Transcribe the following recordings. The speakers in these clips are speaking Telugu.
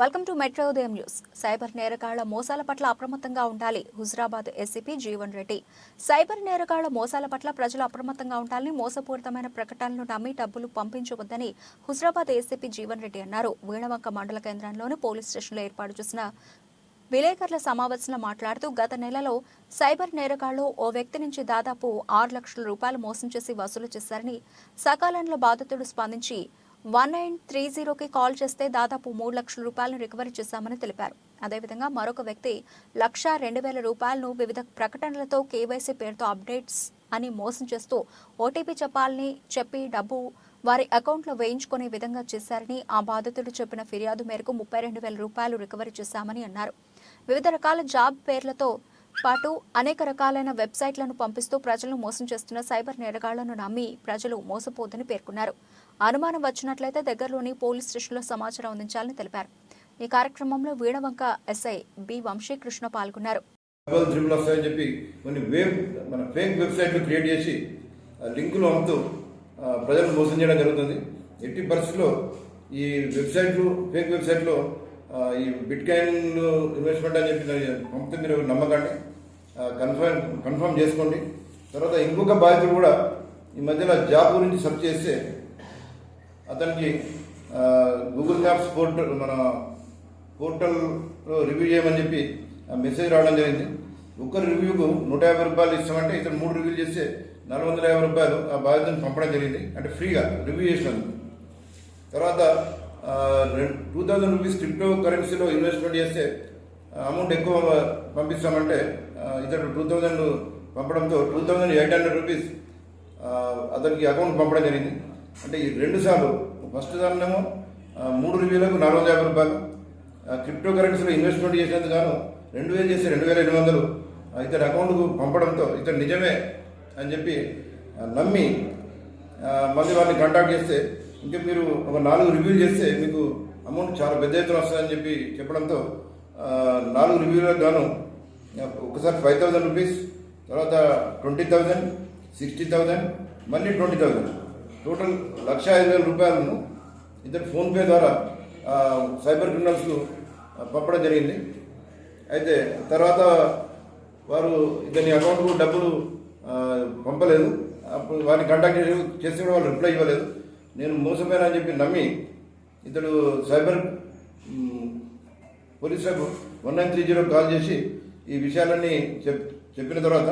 వెల్కమ్ టు మెట్రో ఉదయం న్యూస్. సైబర్ నేరగాళ్ళ మోసాల పట్ల అప్రమత్తంగా ఉండాలి హుజరాబాద్ ఎస్సీపీ జీవన్ రెడ్డి. సైబర్ నేరగాళ్ళ మోసాల పట్ల ప్రజలు అప్రమత్తంగా ఉండాలని మోసపూరితమైన ప్రకటనలు నమ్మి డబ్బులు పంపించవద్దని హుజరాబాద్ ఏసీపీ జీవన్ రెడ్డి అన్నారు. వీణవంక మండల కేంద్రంలోని పోలీస్ స్టేషన్లో ఏర్పాటు చేసిన విలేకరుల సమావేశంలో మాట్లాడుతూ గత నెలలో సైబర్ నేరగాళ్ళు ఓ వ్యక్తి నుంచి దాదాపు ఆరు లక్షల రూపాయలు మోసం చేసి వసూలు చేశారని సకాలంలో బాధితుడు స్పందించి వన్ నైన్ త్రీ జీరోకి కాల్ చేస్తే దాదాపు మూడు లక్షల రూపాయలను రికవరీ చేశామని తెలిపారు. అదేవిధంగా మరొక వ్యక్తి లక్ష రెండు వేల రూపాయలను వివిధ ప్రకటనలతో కేవైసీ పేరుతో అప్డేట్స్ అని మోసం చేస్తూ ఓటీపీ చెప్పాలని చెప్పి డబ్బు వారి అకౌంట్లో వేయించుకునే విధంగా చేశారని ఆ బాధితుడు చెప్పిన ఫిర్యాదు మేరకు ముప్పై రెండు వేల రూపాయలు రికవరీ చేశామని అన్నారు. వివిధ రకాల జాబ్ పేర్లతో పాటు అనేక రకాలైన వెబ్సైట్లను పంపిస్తూ ప్రజలను మోసం చేస్తున్న సైబర్ నేరగాళ్ళను నమ్మి ప్రజలు మోసపోదని పేర్కొన్నారు. అనుమానం వచ్చినట్లయితే దగ్గరలోని పోలీస్ స్టేషన్లో సమాచారం అందించాలని తెలిపారు. ఈ కార్యక్రమంలో వీణవంక ఎస్ఐ బి వంశీకృష్ణ పాల్గొన్నారు. డబల్ వస్తాయని చెప్పి కొన్ని వేబ్ మన ఫేక్ వెబ్సైట్లు క్రియేట్ చేసి లింకులు అమ్ముతూ ప్రజలను మోసం చేయడం జరుగుతుంది. ఎట్టి పరిస్థితుల్లో ఈ వెబ్సైట్లు ఫేక్ వెబ్సైట్లో ఈ బిట్ కాయిన్ ఇన్వెస్ట్మెంట్ అని చెప్పి పంపితే మీరు నమ్మకండి. కన్ఫర్మ్ కన్ఫర్మ్ చేసుకోండి. తర్వాత ఇంకొక బాధితుడు కూడా ఈ మధ్యలో జాబ్ గురించి సెర్చ్ చేస్తే అతనికి గూగుల్ మ్యాప్స్ పోర్టల్ మన పోర్టల్లో రివ్యూ చేయమని చెప్పి ఆ మెసేజ్ రావడం జరిగింది. ఒక్క రివ్యూకు నూట యాభై రూపాయలు ఇస్తామంటే ఇతను మూడు రివ్యూలు చేస్తే నాలుగు వందల యాభై రూపాయలు ఆ బాధితుని పంపడం జరిగింది. అంటే ఫ్రీగా రివ్యూ చేసినందుకు. తర్వాత టూ థౌజండ్ రూపీస్ క్రిప్టో కరెన్సీలో ఇన్వెస్ట్మెంట్ చేస్తే అమౌంట్ ఎక్కువ పంపిస్తామంటే ఇతను ఇతడు two thousand పంపడంతో two thousand eight hundred rupees అతనికి అకౌంట్ పంపడం జరిగింది. అంటే ఈ రెండు సార్లు. ఫస్ట్ దానినేమో మూడు రివ్యూలకు నాలుగు వందల యాభై రూపాయలు. క్రిప్టో కరెన్సీలో ఇన్వెస్ట్మెంట్ చేసేందుకు గాను రెండు వేలు చేసి రెండు వేల ఎనిమిది వందలు. ఇతడి ఇతని అకౌంట్కు పంపడంతో ఇతను నిజమే అని చెప్పి నమ్మి మళ్ళీ వాళ్ళని కాంటాక్ట్ చేస్తే ఇంకా మీరు ఒక నాలుగు రివ్యూలు చేస్తే మీకు అమౌంట్ చాలా పెద్ద ఎత్తున వస్తుందని చెప్పి చెప్పడంతో నాలుగు రివ్యూలకు గాను ఒకసారి ఫైవ్ థౌజండ్ రూపీస్ తర్వాత ట్వంటీ థౌజండ్ సిక్స్టీ థౌజండ్ మళ్ళీ ట్వంటీ థౌజండ్ టోటల్ లక్ష ఐదు వేల రూపాయలను ఇద్దరు ఫోన్పే ద్వారా సైబర్ క్రిమినల్స్కు పంపడం జరిగింది. అయితే తర్వాత వారు ఇతని అకౌంట్కు డబ్బులు పంపలేదు. అప్పుడు వారిని కాంటాక్ట్ చేసి కూడా వాళ్ళు రిప్లై ఇవ్వలేదు. నేను మోసమేనని అని చెప్పి నమ్మి ఇతడు సైబర్ పోలీసులకు one nine three zero call చేసి ఈ విషయాలన్నీ చెప్ చెప్పిన తర్వాత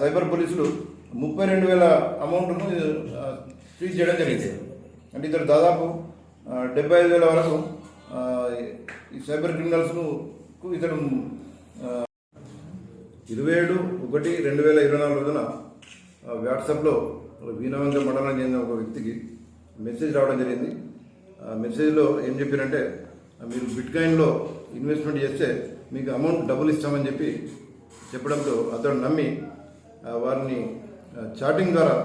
సైబర్ పోలీసులు ముప్పై రెండు వేల అమౌంట్ను ఫ్రీజ్ చేయడం జరిగింది. అంటే ఇతడు దాదాపు డెబ్బై ఐదు వేల వరకు ఈ సైబర్ క్రిమినల్స్ను ఇతడు ఇరవై ఏడు ఒకటి రెండు వేల ఇరవై నాలుగు రోజున వాట్సాప్లో వీణవంక మండలం చెందిన ఒక వ్యక్తికి మెసేజ్ రావడం జరిగింది. ఆ మెసేజ్లో ఏం చెప్పారంటే మీరు బిట్ కాయిన్లో ఇన్వెస్ట్మెంట్ చేస్తే మీకు అమౌంట్ డబ్బులు ఇస్తామని చెప్పి చెప్పడంతో అతడు నమ్మి వారిని చాటింగ్ ద్వారా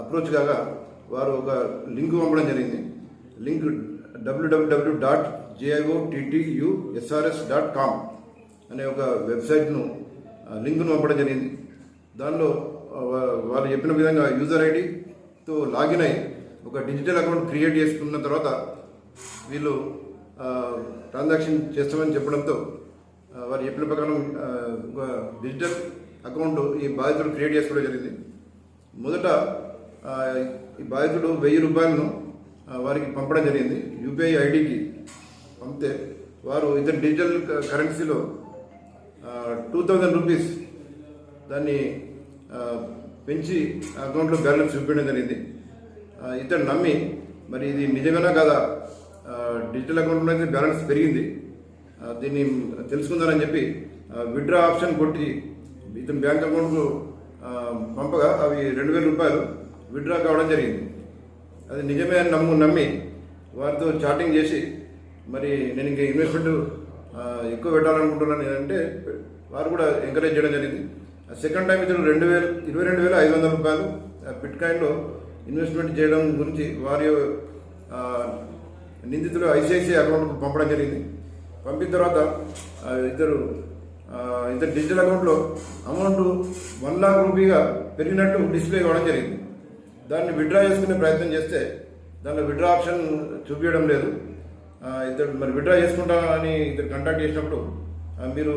అప్రోచ్ కాగా వారు ఒక లింక్ పంపడం జరిగింది. లింక్ డబ్ల్యూడబ్ల్యూడబ్ల్యూ dot JIO TTUSRS dot com అనే ఒక వెబ్సైట్ను లింక్ను పంపడం జరిగింది. దానిలో వాళ్ళు చెప్పిన విధంగా యూజర్ ఐడితో లాగిన్ అయి ఒక డిజిటల్ అకౌంట్ క్రియేట్ చేసుకున్న తర్వాత వీళ్ళు ట్రాన్సాక్షన్ చేస్తామని చెప్పడంతో వారు చెప్పిన ప్రకారం ఒక డిజిటల్ అకౌంట్ ఈ బాధితుడు క్రియేట్ చేసుకోవడం జరిగింది. మొదట ఈ బాధితుడు వెయ్యి రూపాయలను వారికి పంపడం జరిగింది. యూపీఐ ఐడికి పంపితే వారు ఇతర డిజిటల్ కరెన్సీలో టూ థౌజండ్ రూపీస్ దాన్ని ఆ, పెంచి అకౌంట్లో బ్యాలెన్స్ చూపించడం జరిగింది. ఇతను నమ్మి మరి ఇది నిజమేనా కాదా? డిజిటల్ అకౌంట్లో అయితే బ్యాలెన్స్ పెరిగింది. దీన్ని తెలుసుకుందానని చెప్పి విత్డ్రా ఆప్షన్ కొట్టి ఇతని బ్యాంక్ అకౌంట్కు పంపగా అవి రెండు వేల రూపాయలు విత్డ్రా కావడం జరిగింది. అది నిజమే అని నమ్ము నమ్మి వారితో చాటింగ్ చేసి మరి నేను ఇంకా ఇన్వెస్ట్మెంట్ ఎక్కువ పెట్టాలనుకుంటున్నాను అంటే వారు కూడా ఎంకరేజ్ చేయడం జరిగింది. సెకండ్ టైం ఇతను రెండు వేల ఇరవై రెండు వేల ఐదు వందల రూపాయలు బిట్ కాయిన్లో ఇన్వెస్ట్మెంట్ చేయడం గురించి వారి నిందితులు ఐసిఐసిఐ అకౌంట్కు పంపడం జరిగింది. పంపిన తర్వాత ఇద్దరు ఇంత డిజిటల్ అకౌంట్లో అమౌంట్ వన్ లాక్ రూపీగా పెరిగినట్టు డిస్ప్లే ఇవ్వడం జరిగింది. దాన్ని విత్డ్రా చేసుకునే ప్రయత్నం చేస్తే దానిలో విత్డ్రా ఆప్షన్ చూపించడం లేదు. ఇద్దరు మరి విడ్రా చేసుకుంటా అని ఇద్దరు కాంటాక్ట్ చేసినప్పుడు మీరు